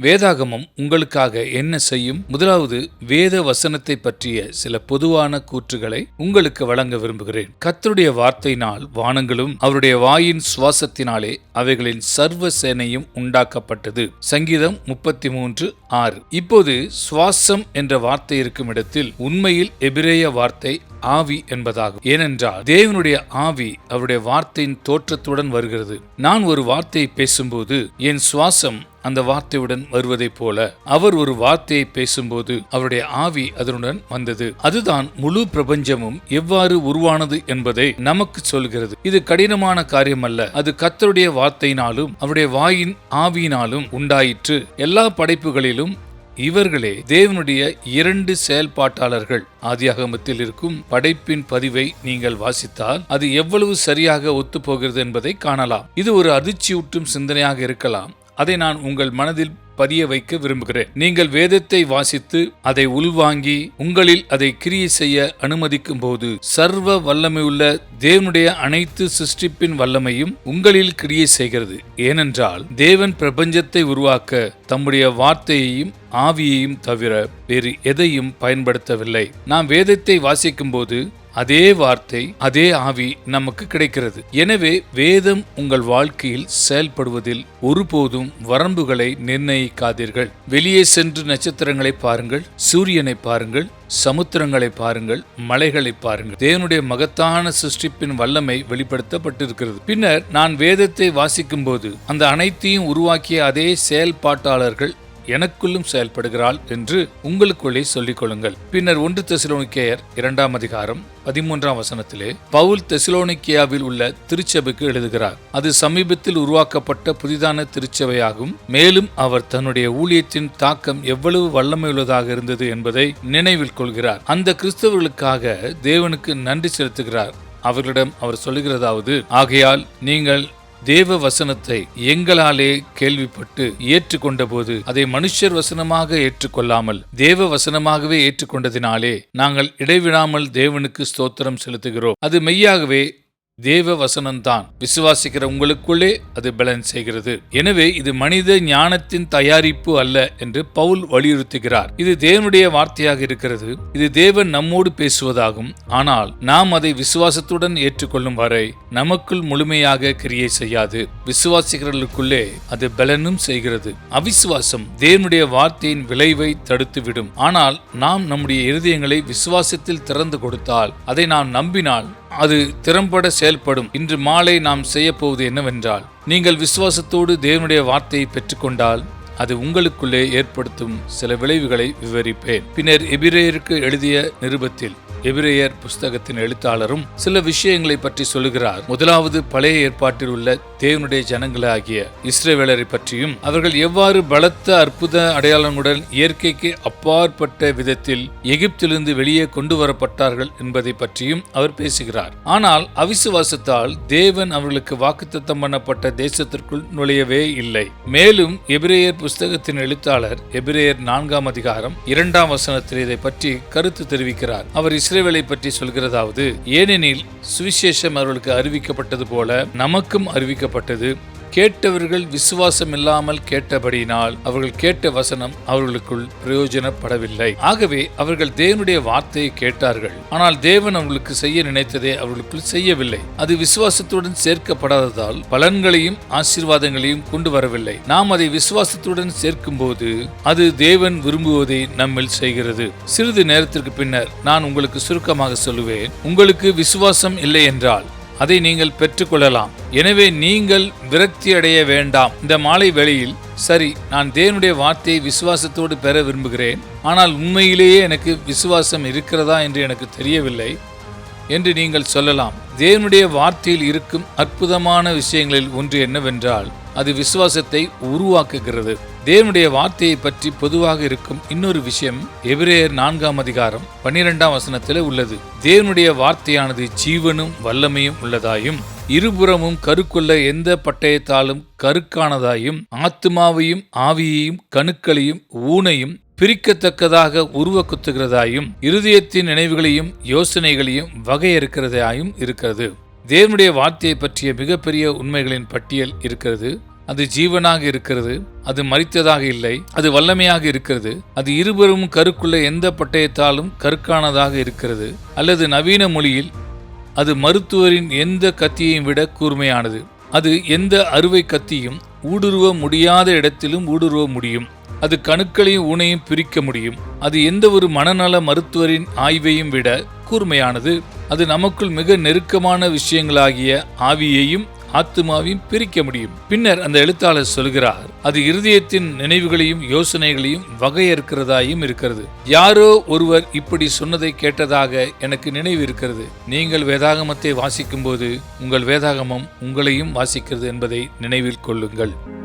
வேதாகமம் உங்களுக்காக என்ன செய்யும்? முதலாவது வேத வசனத்தை பற்றிய சில பொதுவான கூற்றுகளை உங்களுக்கு வழங்க விரும்புகிறேன். கத்தருடைய வார்த்தையினால் வானங்களும் அவருடைய வாயின் சுவாசத்தினாலே அவைகளின் சர்வ சேனையும் உண்டாக்கப்பட்டது. சங்கீதம் முப்பத்தி மூன்று ஆறு. இப்போது சுவாசம் என்ற வார்த்தை இருக்கும் இடத்தில் உண்மையில் எபிரேய வார்த்தை ஆவி என்பதாகும். ஏனென்றால் தேவனுடைய ஆவி அவருடைய வார்த்தையின் தோற்றத்துடன் வருகிறது. நான் ஒரு வார்த்தையை பேசும்போது என் சுவாசம் அந்த வார்த்தையுடன் வருவதைப் போல அவர் ஒரு வார்த்தையை பேசும்போது அவருடைய ஆவி அதனுடன் வந்தது. அதுதான் முழு பிரபஞ்சமும் எவ்வாறு உருவானது என்பதை நமக்கு சொல்கிறது. இது கடினமான காரியம் அல்ல அது கத்தருடைய வார்த்தையினாலும் அவருடைய வாயின் ஆவியினாலும் உண்டாயிற்று. எல்லா படைப்புகளிலும் இவர்களே தேவனுடைய இரண்டு செயல்பாட்டாளர்கள். ஆதியாகமத்தில் இருக்கும் படைப்பின் பதிவை நீங்கள் வாசித்தால் அது எவ்வளவு சரியாக ஒத்துப்போகிறது என்பதை காணலாம். இது ஒரு அதிர்ச்சியூட்டும் சிந்தனையாக இருக்கலாம். அதை நான் உங்கள் மனதில் பதிய வைக்க விரும்புகிறேன். நீங்கள் வேதத்தை வாசித்து அதை உள்வாங்கி உங்களில் அதை கிரியை செய்ய அனுமதிக்கும் போது சர்வ வல்லமையுள்ள தேவனுடைய அனைத்து சிருஷ்டிப்பின் வல்லமையும் உங்களில் கிரியை செய்கிறது. ஏனென்றால் தேவன் பிரபஞ்சத்தை உருவாக்க தம்முடைய வார்த்தையையும் ஆவியையும் தவிர வேறு எதையும் பயன்படுத்தவில்லை. நாம் வேதத்தை வாசிக்கும் போது அதே வார்த்தை அதே ஆவி நமக்கு கிடைக்கிறது. எனவே வேதம் உங்கள் வாழ்க்கையில் செயல்படுவதில் ஒருபோதும் வரம்புகளை நிர்ணயிக்காதீர்கள். வெளியே சென்று நட்சத்திரங்களை பாருங்கள் சூரியனை பாருங்கள் சமுத்திரங்களை பாருங்கள் மலைகளை பாருங்கள். தேவனுடைய மகத்தான சிருஷ்டிப்பின் வல்லமை வெளிப்படுத்தப்பட்டிருக்கிறது. பின்னர் நான் வேதத்தை வாசிக்கும் போது அந்த அனைத்தையும் உருவாக்கிய அதே செயல்பாட்டாளர்கள் எனக்குள்ளும் செயல்படுகிறாள் என்று உங்களுக்குள்ளே சொல்லிக் கொள்ளுங்கள். பின்னர் ஒன்று தெசிலோனிக்கேயர் இரண்டாம் அதிகாரம் பதிமூன்றாம் வசனத்திலே பவுல் தெசிலோனிக்கியாவில் உள்ள திருச்சபைக்கு எழுதுகிறார் அது சமீபத்தில் உருவாக்கப்பட்ட புதிதான திருச்சபையாகும். மேலும் அவர் தன்னுடைய ஊழியத்தின் தாக்கம் எவ்வளவு வல்லமையுள்ளதாக இருந்தது என்பதை நினைவில் கொள்கிறார். அந்த கிறிஸ்தவர்களுக்காக தேவனுக்கு நன்றி செலுத்துகிறார். அவர்களிடம் அவர் சொல்லுகிறதாவது ஆகையால் நீங்கள் தேவ வசனத்தை எங்களாலே கேள்விப்பட்டு ஏற்றுக்கொண்ட போது அதை மனுஷர் வசனமாக ஏற்றுக்கொள்ளாமல் தேவ வசனமாகவே ஏற்றுக்கொண்டதினாலே நாங்கள் இடைவிடாமல் தேவனுக்கு ஸ்தோத்திரம் செலுத்துகிறோம். அது மெய்யாகவே தேவ வசனம்தான் விசுவாசிக்கிற உங்களுக்குள்ளே அது பலன் செய்கிறது. எனவே இது மனித ஞானத்தின் தயாரிப்பு அல்ல என்று பவுல் வலியுறுத்துகிறார். இது தேவனுடைய வார்த்தையாக இருக்கிறது. இது தேவன் நம்மோடு பேசுவதாகும். ஆனால் நாம் அதை விசுவாசத்துடன் ஏற்றுக்கொள்ளும் வரை நமக்குள் முழுமையாக கிரியை செய்யாது. விசுவாசிக்கிறவர்களுக்குள்ளே அது பலனும் செய்கிறது. அவிசுவாசம் தேவனுடைய வார்த்தையின் விளைவை தடுத்துவிடும். ஆனால் நாம் நம்முடைய இருதயங்களை விசுவாசத்தில் திறந்து கொடுத்தால் அதை நாம் நம்பினால் அது திறம்பட செயல்படும். இன்று மாலை நாம் செய்யப்போவது என்னவென்றால் நீங்கள் விசுவாசத்தோடு தேவனுடைய வார்த்தையை பெற்றுக்கொண்டால் அது உங்களுக்குள்ளே ஏற்படுத்தும் சில விளைவுகளை விவரிப்பேன். பின்னர் எபிரேயருக்கு எழுதிய நிருபத்தில் எபிரேயர் புஸ்தகத்தின் எழுத்தாளரும் சில விஷயங்களை பற்றி சொல்லுகிறார். முதலாவது பழைய ஏற்பாட்டில் உள்ள தேவனுடைய ஜனங்களாகிய இஸ்ரேவேலரை பற்றியும் அவர்கள் எவ்வாறு பலத்த அற்புத அடையாளங்களுடன் இயற்கைக்கு அப்பாற்பட்ட விதத்தில் எகிப்திலிருந்து வெளியே கொண்டு வரப்பட்டார்கள் என்பதை பற்றியும் அவர் பேசுகிறார். ஆனால் அவிசுவாசத்தால் தேவன் அவர்களுக்கு வாக்குத்தத்தம் பண்ணப்பட்ட தேசத்திற்குள் நுழையவே இல்லை. மேலும் எபிரேயர் புஸ்தகத்தின் எழுத்தாளர் எபிரேயர் நான்காம் அதிகாரம் இரண்டாம் வசனத்தில் இதை பற்றி கருத்து தெரிவிக்கிறார். அவர் இஸ்ரேவேலை பற்றி சொல்கிறதாவது ஏனெனில் சுவிசேஷம் அவர்களுக்கு அறிவிக்கப்பட்டது போல நமக்கும் அறிவிக்கப்பட்டது கேட்டவர்கள் விசுவாசம் இல்லாமல் கேட்டபடியினால் அவர்கள் கேட்ட வசனம் அவர்களுக்குள் பிரயோஜனப்படவில்லை. ஆகவே அவர்கள் தேவனுடைய வார்த்தையை கேட்டார்கள். ஆனால் தேவன் அவர்களுக்கு செய்ய நினைத்ததை அவர்களுக்குள் செய்யவில்லை. அது விசுவாசத்துடன் சேர்க்கப்படாததால் பலன்களையும் ஆசீர்வாதங்களையும் கொண்டு வரவில்லை. நாம் அதை விசுவாசத்துடன் சேர்க்கும்போது அது தேவன் விரும்புவதை நம்மில் செய்கிறது. சிறிது நேரத்திற்கு பின்னர் நான் உங்களுக்கு சுருக்கமாக சொல்லுவேன். உங்களுக்கு விசுவாசம் இல்லை என்றால் அதை நீங்கள் பெற்றுக்கொள்ளலாம். எனவே நீங்கள் விரக்தி அடைய வேண்டாம். இந்த மாலை வேளையில் சரி நான் தேவனுடைய வார்த்தையை விசுவாசத்தோடு பெற விரும்புகிறேன். ஆனால் உண்மையிலேயே எனக்கு விசுவாசம் இருக்கிறதா என்று எனக்கு தெரியவில்லை என்று நீங்கள் சொல்லலாம். தேவனுடைய வார்த்தையில் இருக்கும் அற்புதமான விஷயங்களில் ஒன்று என்னவென்றால் அது விசுவாசத்தை உருவாக்குகிறது. தேவனுடைய வார்த்தையை பற்றி பொதுவாக இருக்கும் இன்னொரு விஷயம் எபிரேயர் நான்காம் அதிகாரம் பன்னிரெண்டாம் வசனத்தில் உள்ளது. தேவனுடைய வார்த்தையானது ஜீவனும் வல்லமையும் உள்ளதாயும் இருபுறமும் கருக்குள்ள எந்த பட்டயத்தாலும் கருக்கானதாயும் ஆத்மாவையும் ஆவியையும் கணுக்களையும் ஊனையும் பிரிக்கத்தக்கதாக உருவக்குத்துகிறதாயும் இருதயத்தின் நினைவுகளையும் யோசனைகளையும் வகையறுக்கிறதாயும் இருக்கிறது. தேவனுடைய வார்த்தையை பற்றிய மிகப்பெரிய உண்மைகளின் பட்டியல் இருக்கிறது. அது ஜீவனாக இருக்கிறது அது மறித்ததாக இல்லை அது வல்லமையாக இருக்கிறது அது இருவரும் கருக்குள்ள எந்த பட்டயத்தாலும் கருக்கானதாக இருக்கிறது அல்லது நவீன மொழியில் அது மருத்துவரின் எந்த கத்தியையும் விட கூர்மையானது. அது எந்த அறுவை கத்தியும் ஊடுருவ முடியாத இடத்திலும் ஊடுருவ முடியும். அது கணுக்களையும் ஊனையும் பிரிக்க முடியும். அது எந்த ஒரு மனநல மருத்துவரின் ஆய்வையும் விட கூர்மையானது. அது நமக்குள் மிக நெருக்கமான விஷயங்களாகிய ஆவியையும் ஆத்துமாவையும் பிரிக்க முடியும். பின்னர் அந்த எழுத்தாளர் சொல்கிறார் அது இருதயத்தின் நினைவுகளையும் யோசனைகளையும் வகையறுக்கிறதாயும் இருக்கிறது. யாரோ ஒருவர் இப்படி சொன்னதை கேட்டதாக எனக்கு நினைவு இருக்கிறது. நீங்கள் வேதாகமத்தை வாசிக்கும்போது உங்கள் வேதாகமம் உங்களையும் வாசிக்கிறது என்பதை நினைவில் கொள்ளுங்கள்.